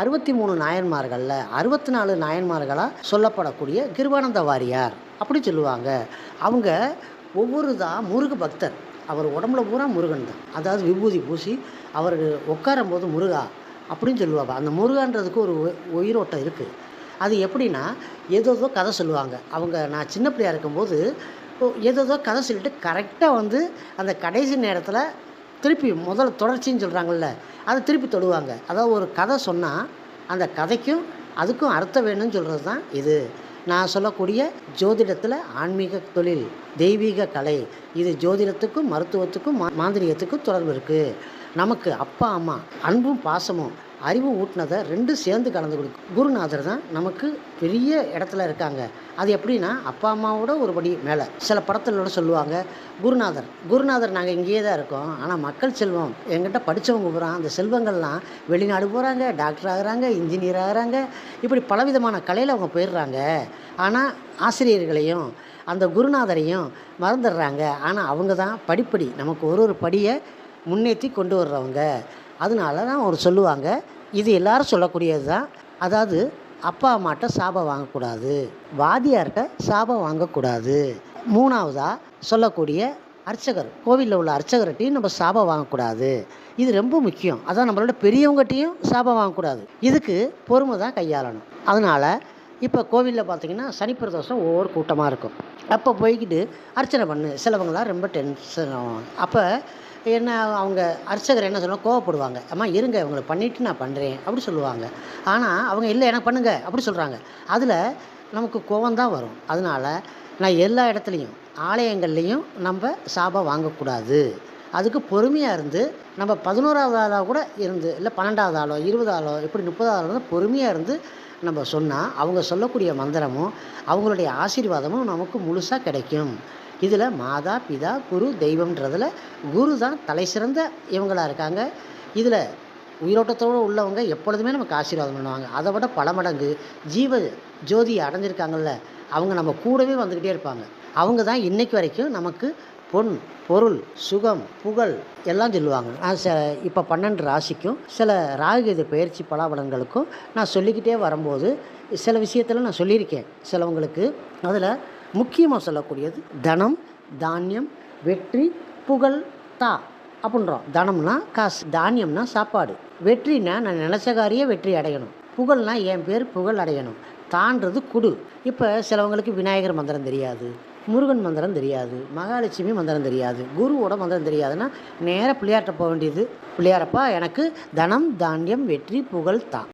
அறுபத்தி மூணு நாயன்மார்களில் அறுபத்தி நாலு நாயன்மார்களாக சொல்லப்படக்கூடிய கிருபானந்த வாரியார் அப்படி சொல்லுவாங்க. அவங்க ஒவ்வொரு தான் முருக பக்தர். அவர் உடம்புல பூரா முருகன் தான். அதாவது விபூதி பூசி அவர் உட்காரும் போது முருகா அப்படின்னு சொல்லுவாங்க. அந்த முருகான்றதுக்கு ஒரு உயிரோட்டம் இருக்குது அது எப்படின்னா ஏதோதோ கதை சொல்லுவாங்க. அவங்க நான் சின்ன பிள்ளையாக இருக்கும்போது ஏதோ ஏதோ கதை சொல்லிட்டு கரெக்டாக வந்து அந்த கடைசி நேரத்தில் திருப்பி முதல்ல தொடர்ச்சின்னு சொல்கிறாங்கல்ல அதை திருப்பி தொடுவாங்க. அதாவது ஒரு கதை சொன்னால் அந்த கதைக்கும் அதுக்கும் அர்த்தம் வேணும்னு சொல்கிறது தான் இது. நான் சொல்லக்கூடிய ஜோதிடத்தில் ஆன்மீக தொழில் தெய்வீக கலை இது ஜோதிடத்துக்கும் மருத்துவத்துக்கும் மா மாந்திரிகத்துக்கும் தொடர்பு இருக்குது நமக்கு அப்பா அம்மா அன்பும் பாசமும் அறிவு ஊட்டினதை ரெண்டும் சேர்ந்து கலந்து கொடுக்கும் குருநாதர் தான் நமக்கு பெரிய இடத்துல இருக்காங்க. அது எப்படின்னா அப்பா அம்மாவோட ஒரு படி மேலே. சில படத்துல சொல்லுவாங்க குருநாதர் குருநாதர் நாங்கள் இங்கேயே தான் இருக்கோம். ஆனால் மக்கள் செல்வம் எங்கிட்ட படித்தவங்க பூரா அந்த செல்வங்கள்லாம் வெளிநாடு போகிறாங்க டாக்டர் ஆகிறாங்க இன்ஜினியர் ஆகிறாங்க. இப்படி பலவிதமான கலையில் அவங்க போயிடுறாங்க. ஆனால் ஆசிரியர்களையும் அந்த குருநாதரையும் மறந்துடுறாங்க. ஆனால் அவங்க தான் படிப்படி நமக்கு ஒரு ஒரு படியை முன்னேற்றி கொண்டு வர்றவங்க. அதனால தான் அவர் சொல்லுவாங்க இது எல்லாரும் சொல்லக்கூடியது தான் அதாவது அப்பா அம்மாட்ட சாபம் வாங்கக்கூடாது. வாதியார்கிட்ட சாபம் வாங்கக்கூடாது. மூணாவதாக சொல்லக்கூடிய அர்ச்சகர் கோவிலில் உள்ள அர்ச்சகர்கிட்டையும் நம்ம சாபம் வாங்கக்கூடாது. இது ரொம்ப முக்கியம். அதான் நம்மளோட பெரியவங்ககிட்டையும் சாபம் வாங்கக்கூடாது. இதுக்கு பொறுமை தான் கையாளணும். அதனால் இப்போ கோவிலில் பார்த்தீங்கன்னா சனி பிரதோஷம் ஒவ்வொரு கூட்டமாக இருக்கும். அப்போ போய்கிட்டு அர்ச்சனை பண்ணு. சிலவங்களாம் ரொம்ப டென்ஷன் ஆகும் அப்போ என்ன அவங்க அர்ச்சகர் என்ன சொல்லுவாங்க? கோவப்படுவாங்க. அம்மா இருங்க இவங்களை பண்ணிவிட்டு நான் பண்ணுறேன் அப்படி சொல்லுவாங்க. ஆனால் அவங்க இல்லை எனக்கு பண்ணுங்கள் அப்படி சொல்கிறாங்க அதில் நமக்கு கோவம் தான் வரும். அதனால் நான் எல்லா இடத்துலையும் ஆலயங்கள்லேயும் நம்ம சாபம் வாங்கக்கூடாது. அதுக்கு பொறுமையாக இருந்து நம்ம பதினோராவது ஆளாக கூட இருந்து இல்லை பன்னெண்டாவது ஆளோ இருபது ஆளோ இப்படி முப்பதாவது ஆளோ பொறுமையாக இருந்து நம்ம சொன்னால் அவங்க சொல்லக்கூடிய மந்திரமும் அவங்களுடைய ஆசீர்வாதமும் நமக்கு முழுசாக கிடைக்கும். இதில் மாதா பிதா குரு தெய்வம்ன்றதில் குரு தான் தலை சிறந்த இவங்களாக இருக்காங்க. இதில் உயிரோட்டத்தோடு உள்ளவங்க எப்பொழுதுமே நமக்கு ஆசீர்வாதம் பண்ணுவாங்க. அதை விட பல மடங்கு ஜீவ ஜோதி அடைஞ்சிருக்காங்கல்ல அவங்க நம்ம கூடவே வந்துக்கிட்டே இருப்பாங்க. அவங்க தான் இன்னைக்கு வரைக்கும் நமக்கு பொன் பொருள் சுகம் புகழ் எல்லாம் சொல்லுவாங்க. நான் ச இப்போ பன்னெண்டு ராசிக்கும் சில ராகுகேது பயிற்சி பலாபலங்களுக்கும் நான் சொல்லிக்கிட்டே வரும்போது சில விஷயத்தில் நான் சொல்லியிருக்கேன். சிலவங்களுக்கு அதில் முக்கியமாக சொல்லக்கூடியது தனம் தானியம் வெற்றி புகழ் தா அப்படின்றோம் தனம்னா காசு தானியம்னா சாப்பாடு. வெற்றினா நான் நினச்ச காரியே வெற்றி அடையணும். புகழ்னா என் பேர் புகழ் அடையணும். தான்றது குடு. இப்போ சிலவங்களுக்கு விநாயகர் மந்திரம் தெரியாது முருகன் மந்திரம் தெரியாது மகாலட்சுமி மந்திரம் தெரியாது குருவோட மந்திரம் தெரியாதுன்னா நேராக பிள்ளையார்ட்ட போக வேண்டியது. பிள்ளையாரப்பா எனக்கு தனம் தானியம் வெற்றி புகழ் தா.